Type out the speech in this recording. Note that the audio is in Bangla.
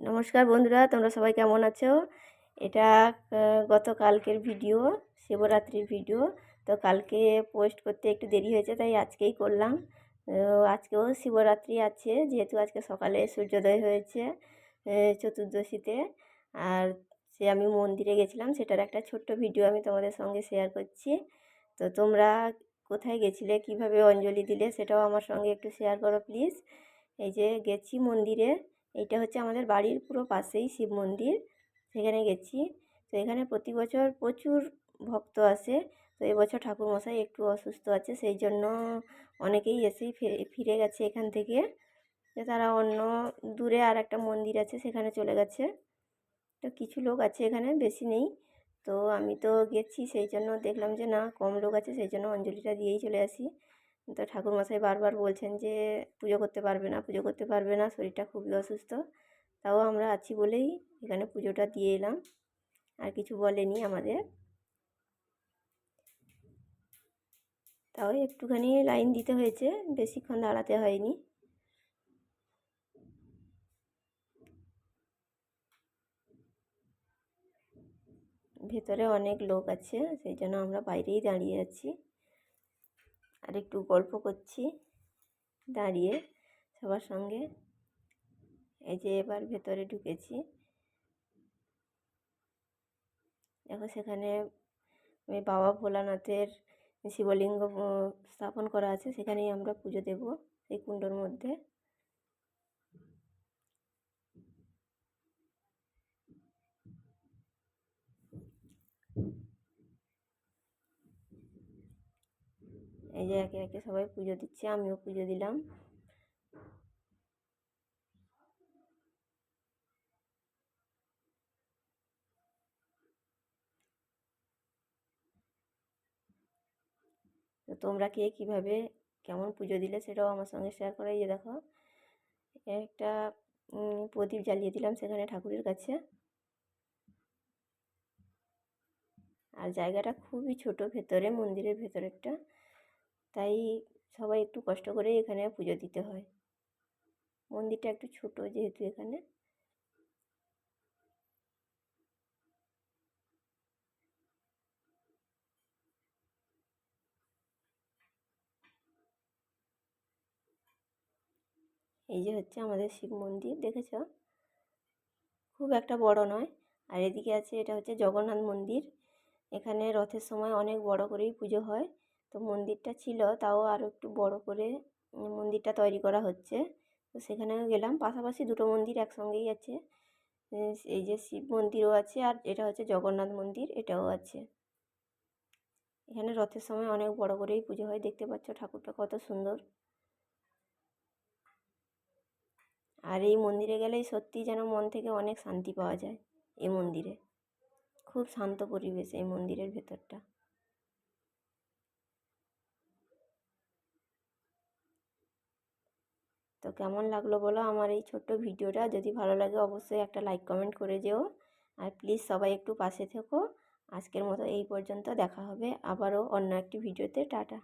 নমস্কার বন্ধুরা, তোমরা সবাই কেমন আছো? এটা গতকালকের ভিডিও, শিবরাত্রির ভিডিও। তো কালকে পোস্ট করতে একটু দেরি হয়েছে, তাই আজকেই করলাম। আজকেও শিবরাত্রি আছে, যেহেতু আজকে সকালে সূর্যোদয় হয়েছে চতুর্দশীতে। আর সে আমি মন্দিরে গেছিলাম, সেটার একটা ছোট্ট ভিডিও আমি তোমাদের সঙ্গে শেয়ার করছি। তো তোমরা কোথায় গেছিলে, কীভাবে অঞ্জলি দিলে, সেটাও আমার সঙ্গে একটু শেয়ার করো প্লিজ এই যে গেছি মন্দিরে এইটা হচ্ছে আমাদের বাড়ির পুরো পাশেই শিব মন্দির, সেখানে গেছি। তো এখানে প্রতি বছর প্রচুর ভক্ত আসে। তো এবছর ঠাকুরমশাই একটু অসুস্থ আছে, সেই জন্য অনেকেই এসেই ফিরে গেছে এখান থেকে। তারা অন্য দূরে আর একটা মন্দির আছে, সেখানে চলে গেছে। তো কিছু লোক আছে এখানে, বেশি নেই। তো আমি তো গেছি, সেই জন্য দেখলাম যে না, কম লোক আছে, সেই জন্য অঞ্জলিটা দিয়েই চলে আসি। তো ঠাকুরমশাই বারবার বলছেন যে, পুজো করতে পারবে না, পুজো করতে পারবে না, শরীরটা খুবই অসুস্থ। তাও আমরা আছি বলেই এখানে পুজোটা দিয়ে এলাম। আর কিছু বলেনি আমাদের। তাও একটুখানি লাইন দিতে হয়েছে, বেশিক্ষণ দাঁড়াতে হয়নি। ভেতরে অনেক লোক আছে, সেই জন্য আমরা বাইরেই দাঁড়িয়ে আছি। আর একটু গল্প করছি। দাঁড়িয়ে সবার সঙ্গে। এই যে এবার ভেতরে ঢুকেছি। দেখো সেখানে বাবা ভোলানাথের শিবলিঙ্গ স্থাপন করা আছে। সেখানেই আমরা পুজো দেব সেই কুণ্ডর মধ্যে। এই যে একে একে সবাই পুজো দিচ্ছে, আমিও পুজো দিলাম। তো তোমরা কে কীভাবে কেমন পুজো দিলে সেটাও আমার সঙ্গে শেয়ার করে, এই যে দেখো। একটা প্রদীপ জ্বালিয়ে দিলাম সেখানে ঠাকুরের কাছে। আর জায়গাটা খুবই ছোট, ভেতরে, মন্দিরের ভেতরেরটা। তাই সবাই একটু কষ্ট করে এখানে পুজো দিতে হয়। মন্দিরটা একটু ছোট যেহেতু এখানে। এই যে হচ্ছে আমাদের শিব মন্দির, দেখেছ? খুব একটা বড় নয়। আর এদিকে আছে, এটা হচ্ছে জগন্নাথ মন্দির। এখানে রথের সময় অনেক বড় করেই পুজো হয়। তো মন্দিরটা ছিল, তাও আরও একটু বড় করে মন্দিরটা তৈরি করা হচ্ছে। তো সেখানেও গেলাম। পাশাপাশি দুটো মন্দির একসঙ্গেই আছে। এই যে শিব মন্দিরও আছে, আর এটা হচ্ছে জগন্নাথ মন্দির, এটাও আছে। এখানে রথের সময় অনেক বড় করেই পুজো হয়, দেখতে পাচ্ছ ঠাকুরটা কত সুন্দর। আর এই মন্দিরে গেলেই সত্যি যেন মন থেকে অনেক শান্তি পাওয়া যায়, এই মন্দিরে। খুব শান্ত পরিবেশ এই মন্দিরের ভেতরটা। তো কেমন লাগল বলো আমার এই ছোট্ট ভিডিওটা? যদি ভালো লাগে অবশ্যই একটা লাইক কমেন্ট করে যেও। আর প্লিজ সবাই একটু পাশে থেকো। আজকের মতো এই পর্যন্ত দেখা হবে। আবারও অন্য একটি ভিডিওতে। টাটা।